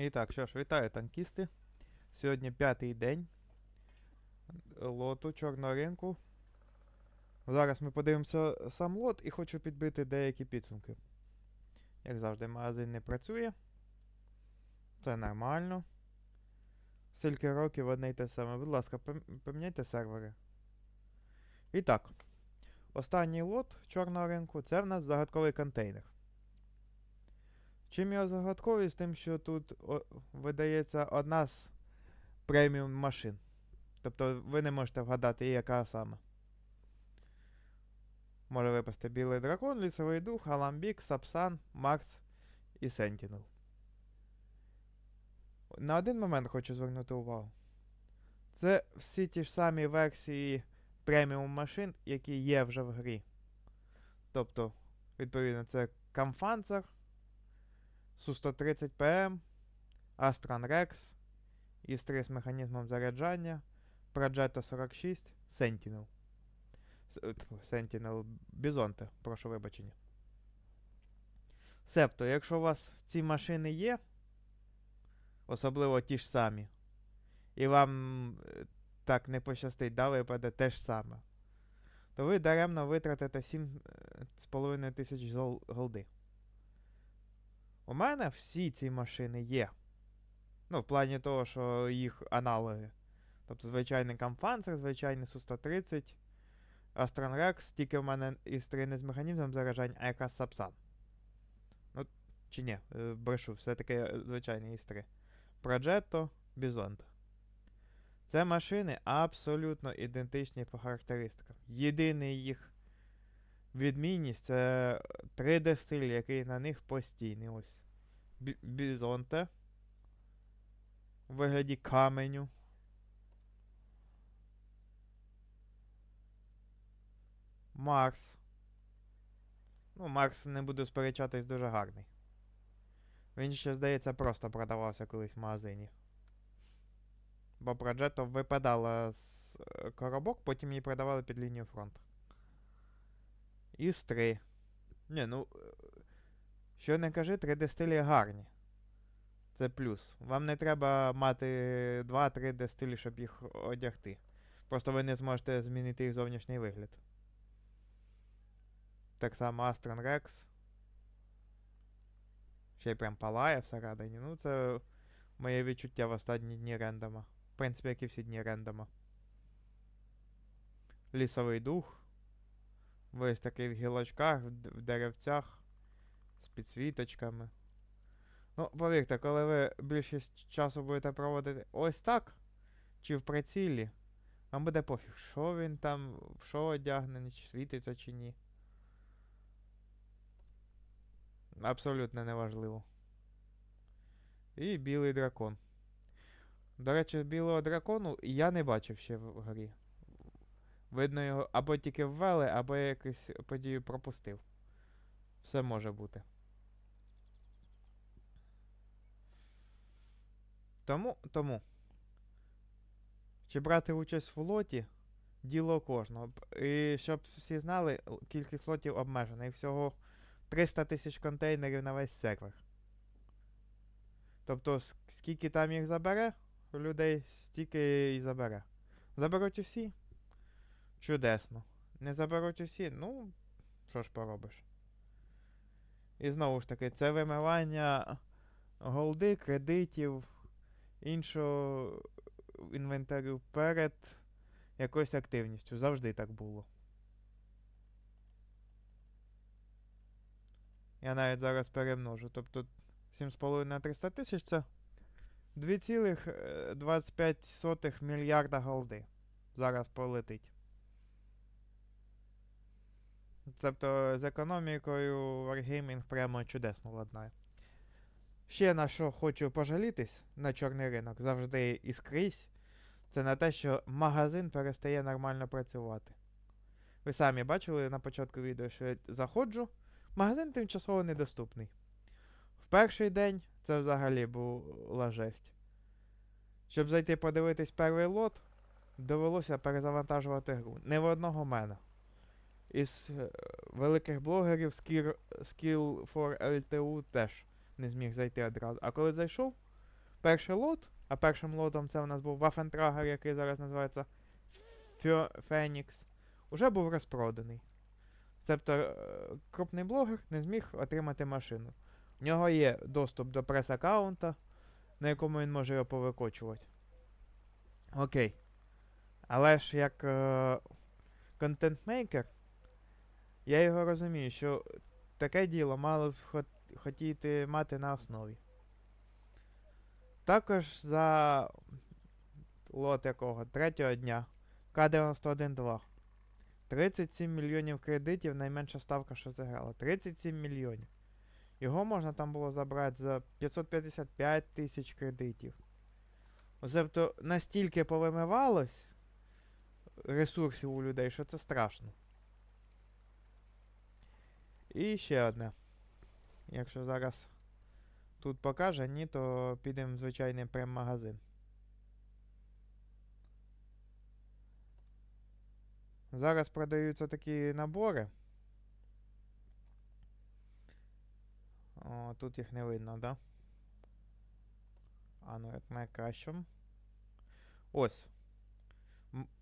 І так, що ж, вітаю танкісти. Сьогодні п'ятий день лоту чорного ринку. Зараз ми подивимося сам лот і хочу підбити деякі підсумки. Як завжди, магазин не працює. Це нормально. Стільки років одне й те саме. Будь ласка, поміняйте сервери. І так. Останній лот чорного ринку це в нас загадковий контейнер. Чим його загадковий? З тим, що тут о, видається одна з преміум машин. Тобто ви не можете вгадати, яка саме. Може випасти білий дракон, лісовий дух, Аламбік, Сапсан, Марс і Сентінел. На один момент хочу звернути увагу. Це всі ті ж самі версії преміум машин, які є вже в грі. Тобто, відповідно, це Камфанцер, Су-130 ПМ, Astron Rex, ІС-3 з механізмом заряджання, Progetto 46, Sentinel. Е, Sentinel Бізонте, прошу вибачення. Себто, якщо у вас ці машини є, особливо ті ж самі, і вам е, так не пощастить, да, випаде те ж саме, то ви даремно витратите 7,5 тисяч зол- голди. У мене всі ці машини є. Ну, в плані того, що їх аналоги. Тобто звичайний Камфанцер, звичайний Су-130, Astron Rex, тільки в мене із 3 не з механізмом заражань, а якраз Сапсан. Ну, чи ні, е, брешу, все-таки е, звичайний 3. Progetto, Bison. Це машини абсолютно ідентичні по характеристикам. Єдиний їх відмінність це 3D стиль, який на них постійний. Ось. Бі- Бізонте. У вигляді каменю. Марс. Ну, Марс не буду сперечатись дуже гарний. Він ще, здається, просто продавався колись в магазині. Бо Progetto випадала з е, коробок, потім її продавали під лінію фронту. Із 3. Ні, ну. е, Що не кажи, 3D стилі гарні. Це плюс. Вам не треба мати 2-3D стилі, щоб їх одягти. Просто ви не зможете змінити їх зовнішній вигляд. Так само Astron Rex. Ще й прям палає всередині. Ну, це моє відчуття в останні дні рендома. В принципі, як і всі дні рендома. Лісовий дух. Весь такий в гілочках, в, деревцях, з підсвіточками. Ну, повірте, коли ви більшість часу будете проводити ось так, чи в прицілі, вам буде пофіг, що він там, в що одягнений, чи світиться, чи ні. Абсолютно неважливо. І білий дракон. До речі, білого дракону я не бачив ще в грі. Видно його або тільки ввели, або я якусь подію пропустив. Все може бути. Тому, тому. Чи брати участь в лоті діло кожного. І щоб всі знали, кількість лотів обмежена. І всього 300 тисяч контейнерів на весь сервер. Тобто, скільки там їх забере, людей стільки і забере. Заберуть усі? Чудесно. Не заберуть усі? Ну, що ж поробиш. І знову ж таки, це вимивання голди, кредитів, іншого інвентарю перед якоюсь активністю. Завжди так було. Я навіть зараз перемножу. Тобто 7,5 на 300 тисяч це 2,25 мільярда голди. Зараз полетить. Тобто з економікою Wargaming прямо чудесно ладнає. Ще на що хочу пожалітись на чорний ринок завжди і скрізь, це на те, що магазин перестає нормально працювати. Ви самі бачили на початку відео, що я заходжу, магазин тимчасово недоступний. В перший день це взагалі була жесть. Щоб зайти подивитись перший лот, довелося перезавантажувати гру. Не в одного мене. Із е, великих блогерів Skill, for LTU теж не зміг зайти одразу. А коли зайшов, перший лот, а першим лотом це у нас був Waffentrager, який зараз називається Phoenix, уже був розпроданий. Тобто е, крупний блогер не зміг отримати машину. У нього є доступ до прес-аккаунта, на якому він може його повикочувати. Окей. Але ж як е, контент-мейкер, я його розумію, що таке діло мало б хотіти мати на основі. Також за лот якого третього дня К-91-2. 37 мільйонів кредитів, найменша ставка, що зіграла. 37 мільйонів. Його можна там було забрати за 555 тисяч кредитів. Тобто настільки повимивалось ресурсів у людей, що це страшно. І ще одне. Якщо зараз тут покаже, ні, то підемо в звичайний прем-магазин. Зараз продаються такі набори. О, тут їх не видно, да? А ну як найкращим. Ось.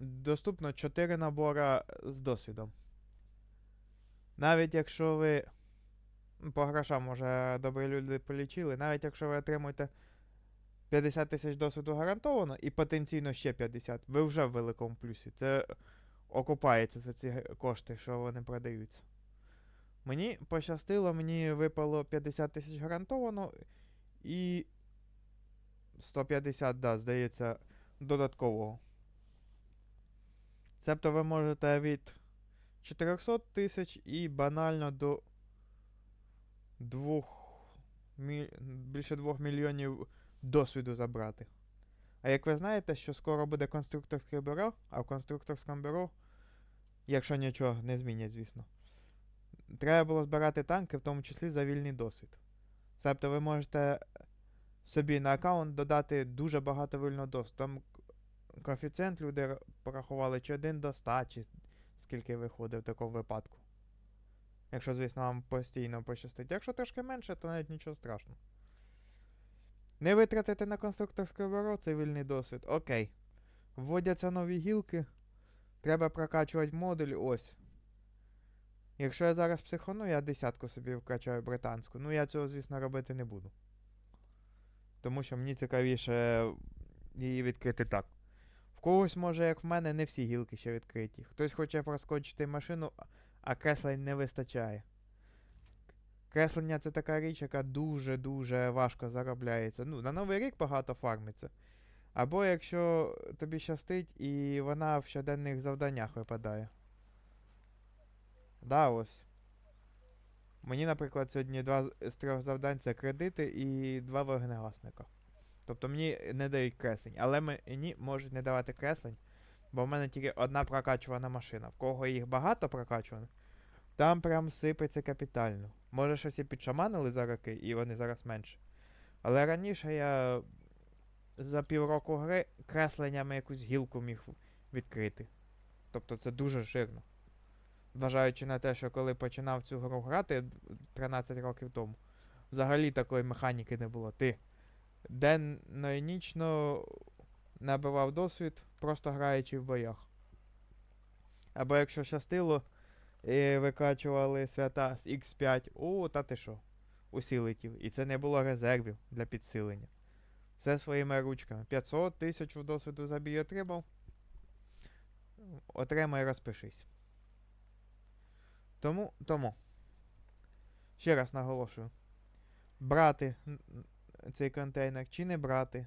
Доступно 4 набора з досвідом. Навіть якщо ви. ну, По грошам, може, добрі люди полічили, навіть якщо ви отримуєте 50 тисяч досвіду гарантовано і потенційно ще 50, ви вже в великому плюсі. Це окупається за ці кошти, що вони продаються. Мені пощастило, мені випало 50 тисяч гарантовано і 150, да, здається, додаткового. Тобто ви можете від 400 тисяч і банально до 2 міль... більше 2 мільйонів досвіду забрати. А як ви знаєте, що скоро буде конструкторське бюро, а в конструкторському бюро, якщо нічого не змінять, звісно, треба було збирати танки, в тому числі за вільний досвід. Тобто ви можете собі на аккаунт додати дуже багато вільного досвіду. Там коефіцієнт люди порахували чи 1 до 100, чи скільки виходить в такому випадку. Якщо, звісно, вам постійно пощастить. Якщо трошки менше, то навіть нічого страшного. Не витратити на конструкторське бюро цей вільний досвід. Окей. Вводяться нові гілки. Треба прокачувати модуль. Ось. Якщо я зараз психону, я десятку собі вкачаю британську. Ну я цього, звісно, робити не буду. Тому що мені цікавіше її відкрити так. В когось, може, як в мене, не всі гілки ще відкриті. Хтось хоче проскочити машину, а- креслень не вистачає. Креслення це така річ, яка дуже-дуже важко заробляється. Ну, на Новий рік багато фармиться. Або якщо тобі щастить і вона в щоденних завданнях випадає. Да, ось. Мені, наприклад, сьогодні два з трьох завдань це кредити і два вогнегасника. Тобто мені не дають креслень, але мені можуть не давати креслень, бо в мене тільки одна прокачувана машина. В кого їх багато прокачуваних, там прям сипеться капітально. Може щось і підшаманили за роки, і вони зараз менше. Але раніше я за півроку гри кресленнями якусь гілку міг відкрити. Тобто це дуже жирно. Зважаючи на те, що коли починав цю гру грати 13 років тому, взагалі такої механіки не було. Ти денно і нічно набивав досвід, просто граючи в боях. Або якщо щастило, і викачували свята з X5, о, та ти що? Усі летіли. І це не було резервів для підсилення. Все своїми ручками. 500 тисяч досвіду забій отримав. Отримай, розпишись. Тому, тому. Ще раз наголошую. Брати цей контейнер чи не брати,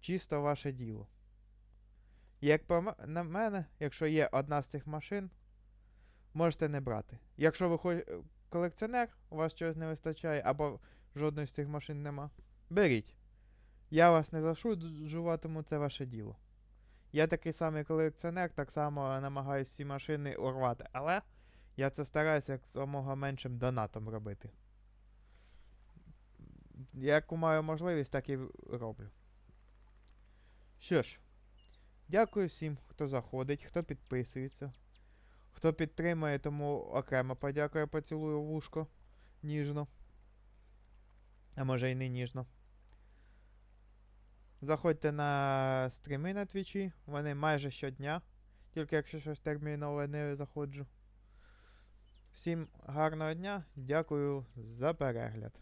чисто ваше діло. Як по на мене, якщо є одна з цих машин, можете не брати. Якщо ви хоч... колекціонер, у вас чогось не вистачає, або жодної з цих машин нема, беріть. Я вас не засуджуватиму, це ваше діло. Я такий самий колекціонер, так само намагаюся всі машини урвати, але я це стараюся як самого меншим донатом робити. Яку маю можливість, так і роблю. Що ж, дякую всім, хто заходить, хто підписується. Хто підтримує, тому окремо подякую, поцілую вушко ніжно. А може й не ніжно. Заходьте на стріми на твічі, вони майже щодня, тільки якщо щось термінове не заходжу. Всім гарного дня, дякую за перегляд.